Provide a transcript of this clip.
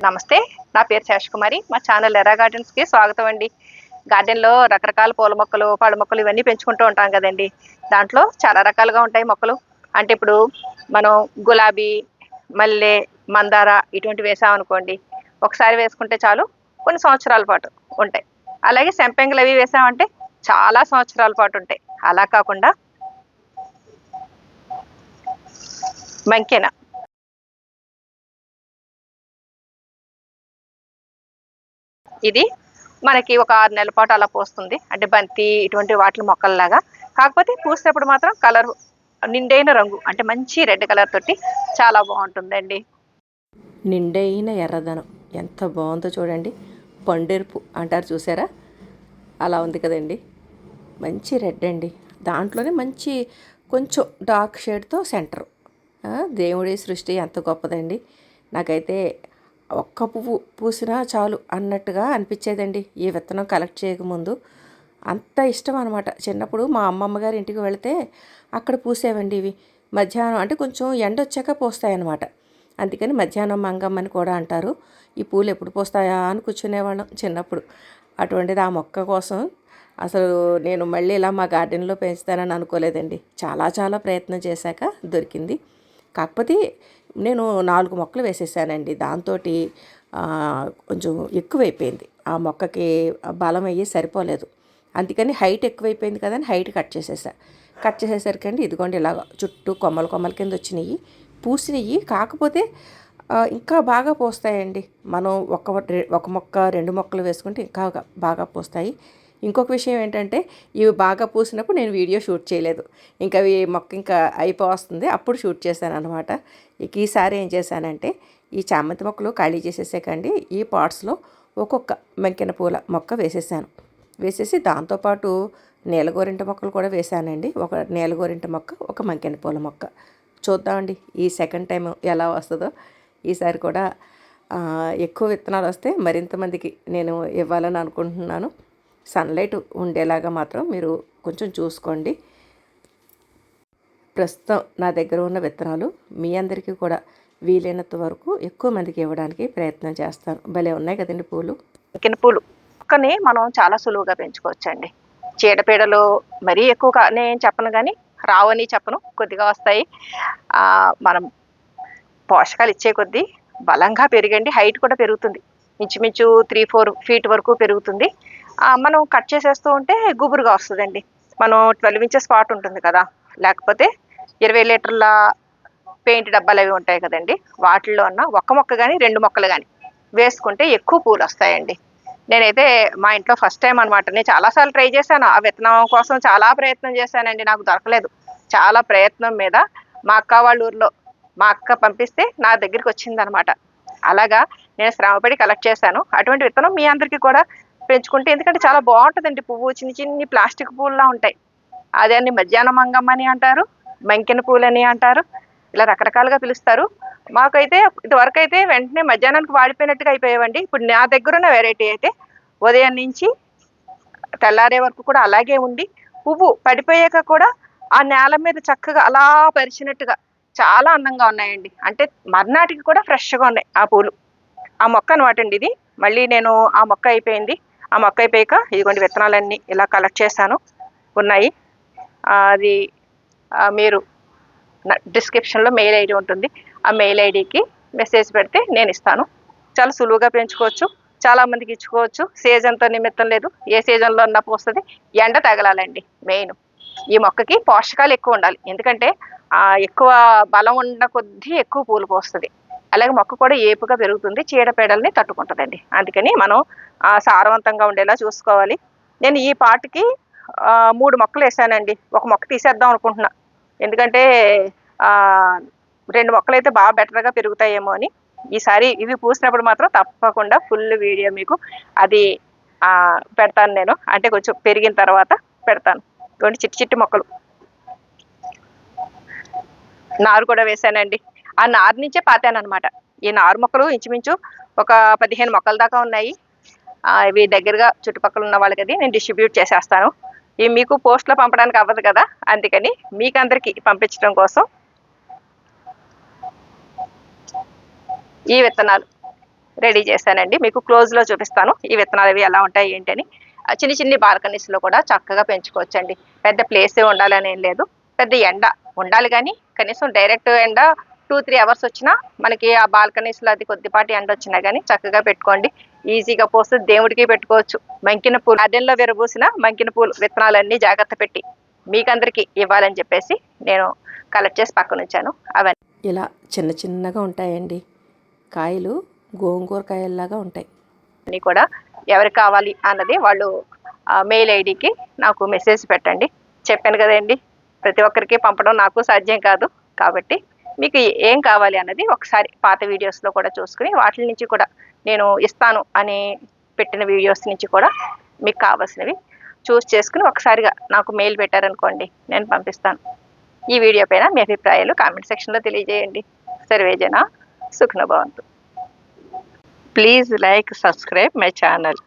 నమస్తే నా పేరు శేషకుమారి. మా ఛానల్ ఎర్రా గార్డెన్స్కి స్వాగతం అండి. గార్డెన్లో రకరకాల పూల మొక్కలు పళ్ళ మొక్కలు ఇవన్నీ పెంచుకుంటూ ఉంటాం కదండి. దాంట్లో చాలా రకాలుగా ఉంటాయి మొక్కలు. అంటే ఇప్పుడు మనం గులాబీ మల్లె మందార ఇటువంటి వేసామనుకోండి ఒకసారి వేసుకుంటే చాలు కొన్ని సంవత్సరాల పాటు ఉంటాయి. అలాగే సెంపెంగులు అవి వేసామంటే చాలా సంవత్సరాల పాటు ఉంటాయి. అలా కాకుండా మంకెనా ఇది మనకి ఒక ఆరు నెలల పాటు అలా పోస్తుంది. అంటే బంతి ఇటువంటి వాటి మొక్కల్లాగా. కాకపోతే పూసేటప్పుడు మాత్రం కలర్ నిండైన రంగు అంటే మంచి రెడ్ కలర్ తోటి చాలా బాగుంటుందండి. నిండైన ఎర్రదనం. ఎంత బాగుందో చూడండి. పండెరుపు అంటారు చూసారా? అలా ఉంది కదండి. మంచి రెడ్ అండి. దాంట్లోనే మంచి కొంచెం డార్క్ షేడ్తో సెంటర్. దేవుడి సృష్టి ఎంత గొప్పదండి. నాకైతే ఒక్క పువ్వు పూసినా చాలు అన్నట్టుగా అనిపించేదండి. ఈ విత్తనం కలెక్ట్ చేయకముందు అంత ఇష్టం అనమాట చిన్నప్పుడు మా అమ్మమ్మ గారి ఇంటికి వెళితే అక్కడ పూసేవండి ఇవి. మధ్యాహ్నం అంటే కొంచెం ఎండ వచ్చాక పోస్తాయన్నమాట. అందుకని మధ్యాహ్నం మంగమ్మని కూడా అంటారు. ఈ పూలు ఎప్పుడు పోస్తాయా అని కూర్చునేవాళ్ళం చిన్నప్పుడు. అటువంటిది ఆ మొక్క కోసం అసలు నేను మళ్ళీ ఇలా మా గార్డెన్లో పెంచుతానని అనుకోలేదండి. చాలా చాలా ప్రయత్నం చేశాక దొరికింది. కాకపోతే నేను నాలుగు మొక్కలు వేసేసానండి. దాంతో కొంచెం ఎక్కువైపోయింది. ఆ మొక్కకి బలం అయ్యి సరిపోలేదు. అందుకని హైట్ ఎక్కువైపోయింది కదని హైట్ కట్ చేసేసా. కట్ చేసేసరికి అండి ఇదిగోండి ఇలా చుట్టూ కొమ్మల కొమ్మల కింద వచ్చినాయి పూసినవి కాకపోతే ఇంకా బాగా పోస్తాయండి. మనం ఒక ఒక మొక్క రెండు మొక్కలు వేసుకుంటే ఇంకా బాగా పోస్తాయి. ఇంకొక విషయం ఏంటంటే ఇవి బాగా పూసినప్పుడు నేను వీడియో షూట్ చేయలేదు. ఇంకా అవి మొక్క ఇంకా అయిపోవస్తుంది అప్పుడు షూట్ చేశాను అనమాట ఇక ఈసారి ఏం చేశానంటే ఈ చామంతి మొక్కలు ఖాళీ చేసేసాకండి. ఈ పాట్స్లో ఒక్కొక్క మెంకిన పూల మొక్క వేసేసాను. వేసేసి దాంతోపాటు నీలగోరింట మొక్కలు కూడా వేసానండి ఒక నీలగోరింట మొక్క ఒక మంకెన పూల మొక్క. చూద్దామండి ఈ సెకండ్ టైం ఎలా వస్తుందో. ఈసారి కూడా ఎక్కువ విత్తనాలు వస్తే మరింత మందికి నేను ఇవ్వాలని అనుకుంటున్నాను. సన్లైట్ ఉండేలాగా మాత్రం మీరు కొంచెం చూసుకోండి. ప్రస్తుతం నా దగ్గర ఉన్న విత్తనాలు మీ అందరికీ కూడా వీలైనంత వరకు ఎక్కువ మందికి ఇవ్వడానికి ప్రయత్నం చేస్తాను. భలే ఉన్నాయి కదండి పూలు. ఎక్కిన పూలు మొక్కని మనం చాలా సులువుగా పెంచుకోవచ్చండి. చీడపీడలు మరీ ఎక్కువ నేను చెప్పను కానీ రావని చెప్పను. కొద్దిగా వస్తాయి. మనం పోషకాలు ఇచ్చే కొద్దీ బలంగా పెరిగండి. హైట్ కూడా పెరుగుతుంది. ఇంచుమించు త్రీ ఫోర్ ఫీట్ వరకు పెరుగుతుంది. మనం కట్ చేసేస్తూ ఉంటే గుబురుగా వస్తుందండి. మనం ట్వెల్వ్ ఇంచెస్ స్పాట్ ఉంటుంది కదా. లేకపోతే ఇరవై లీటర్ల పెయింట్ డబ్బాలు అవి ఉంటాయి కదండి. వాటిల్లో ఉన్న ఒక మొక్క కానీ రెండు మొక్కలు కానీ వేసుకుంటే ఎక్కువ పూలు వస్తాయండి. నేనైతే మా ఇంట్లో ఫస్ట్ టైం అనమాట నేను చాలాసార్లు ట్రై చేశాను. ఆ విత్తనం కోసం చాలా ప్రయత్నం చేశానండి. నాకు దొరకలేదు. చాలా ప్రయత్నం మీద మా అక్క వాళ్ళ ఊర్లో మా అక్క పంపిస్తే నా దగ్గరికి వచ్చిందనమాట అలాగా నేను శ్రమపడి కలెక్ట్ చేశాను. అటువంటి విత్తనం మీ అందరికీ కూడా పెంచుకుంటే ఎందుకంటే చాలా బాగుంటుందండి పువ్వు. చిన్న చిన్ని ప్లాస్టిక్ పూల్లా ఉంటాయి. అదే అన్ని మధ్యాహ్నం మంగమ్మని అంటారు మంకెన పూలని అంటారు ఇలా రకరకాలుగా పిలుస్తారు. మాకైతే ఇదివరకు అయితే వెంటనే మధ్యాహ్నానికి వాడిపోయినట్టుగా అయిపోయావండి. ఇప్పుడు నా దగ్గర ఉన్న వెరైటీ అయితే ఉదయం నుంచి తెల్లారే వరకు కూడా అలాగే ఉండి పువ్వు పడిపోయాక కూడా ఆ నేల మీద చక్కగా అలా పరిచినట్టుగా చాలా అందంగా ఉన్నాయండి. అంటే మర్నాటికి కూడా ఫ్రెష్గా ఉన్నాయి ఆ పూలు. ఆ మొక్క అనమాట అండి ఇది. మళ్ళీ నేను ఆ మొక్క అయిపోయింది. ఆ మొక్క అయిపోయాక ఇదిగోండి విత్తనాలన్నీ ఇలా కలెక్ట్ చేశాను. ఉన్నాయి. అది మీరు డిస్క్రిప్షన్లో మెయిల్ ఐడి ఉంటుంది. ఆ మెయిల్ ఐడికి మెసేజ్ పెడితే నేను ఇస్తాను. చాలా సులువుగా పెంచుకోవచ్చు. చాలా మందికి ఇచ్చుకోవచ్చు. సీజన్తో నిమిత్తం లేదు. ఏ సీజన్లో ఉన్న పోస్తుంది. ఎండ తగలాలండి మెయిన్. ఈ మొక్కకి పోషకాలు ఎక్కువ ఉండాలి. ఎందుకంటే ఎక్కువ బలం ఉన్న కొద్దీ ఎక్కువ పూలు పోస్తుంది. అలాగే మొక్క కూడా ఏపుగా పెరుగుతుంది చీడపీడల్ని తట్టుకుంటుందండి. అందుకని మనం సారవంతంగా ఉండేలా చూసుకోవాలి. నేను ఈ పాటకి మూడు మొక్కలు వేసానండి. ఒక మొక్క తీసేద్దాం అనుకుంటున్నా. ఎందుకంటే రెండు మొక్కలు అయితే బాగా బెటర్గా పెరుగుతాయేమో అని. ఈసారి ఇవి పూసినప్పుడు మాత్రం తప్పకుండా ఫుల్ వీడియో మీకు అది పెడతాను నేను. అంటే కొంచెం పెరిగిన తర్వాత పెడతాను. ఇటువంటి చిట్టి చిట్టి మొక్కలు. నారు కూడా వేసానండి. ఆ నారు నుంచే పాతాను అనమాట ఈ నారు మొక్కలు ఇంచుమించు ఒక పదిహేను మొక్కల దాకా ఉన్నాయి. ఇవి దగ్గరగా చుట్టుపక్కల ఉన్న వాళ్ళకి అది నేను డిస్ట్రిబ్యూట్ చేసేస్తాను. ఇవి మీకు పోస్ట్లో పంపడానికి అవ్వదు కదా? అందుకని మీకు అందరికీ పంపించడం కోసం ఈ విత్తనాలు రెడీ చేశానండి. మీకు క్లోజ్లో చూపిస్తాను. ఈ విత్తనాలు అవి ఎలా ఉంటాయి ఏంటని. ఆ చిన్ని చిన్ని బాల్కనీస్లో కూడా చక్కగా పెంచుకోవచ్చండి. పెద్ద ప్లేసే ఉండాలని ఏం లేదు. పెద్ద ఎండ ఉండాలి కానీ కనీసం డైరెక్ట్ ఎండ టూ త్రీ అవర్స్ వచ్చినా మనకి ఆ బాల్కనీస్లో అది కొద్దిపాటి ఎండ వచ్చినా కానీ చక్కగా పెట్టుకోండి. ఈజీగా పోస్తే దేవుడికి పెట్టుకోవచ్చు. మంకిన పూలు అదెల్లో విరబూసిన మంకిన పూలు విత్తనాలన్నీ జాగ్రత్త పెట్టి మీకందరికీ ఇవ్వాలని చెప్పేసి నేను కలెక్ట్ చేసి పక్కన ఉంచాను. అవన్నీ ఇలా చిన్న చిన్నగా ఉంటాయండి. కాయలు గోంగూర కాయల్లాగా ఉంటాయి. అన్ని కూడా ఎవరికి కావాలి అన్నది వాళ్ళు మెయిల్ ఐడికి నాకు మెసేజ్ పెట్టండి. చెప్పాను కదండి ప్రతి ఒక్కరికి పంపడం నాకు సాధ్యం కాదు కాబట్టి మీకు ఏం కావాలి అన్నది ఒకసారి పాత వీడియోస్లో కూడా చూసుకుని వాటి నుంచి కూడా నేను ఇస్తాను అని పెట్టిన వీడియోస్ నుంచి కూడా మీకు కావాల్సినవి చూస్ చేసుకుని ఒకసారిగా నాకు మెయిల్ పెట్టారనుకోండి నేను పంపిస్తాను. ఈ వీడియో పైన మీ అభిప్రాయాలు కామెంట్ సెక్షన్లో తెలియజేయండి. సర్వేజన సుఖ్నభవంతు please like subscribe my channel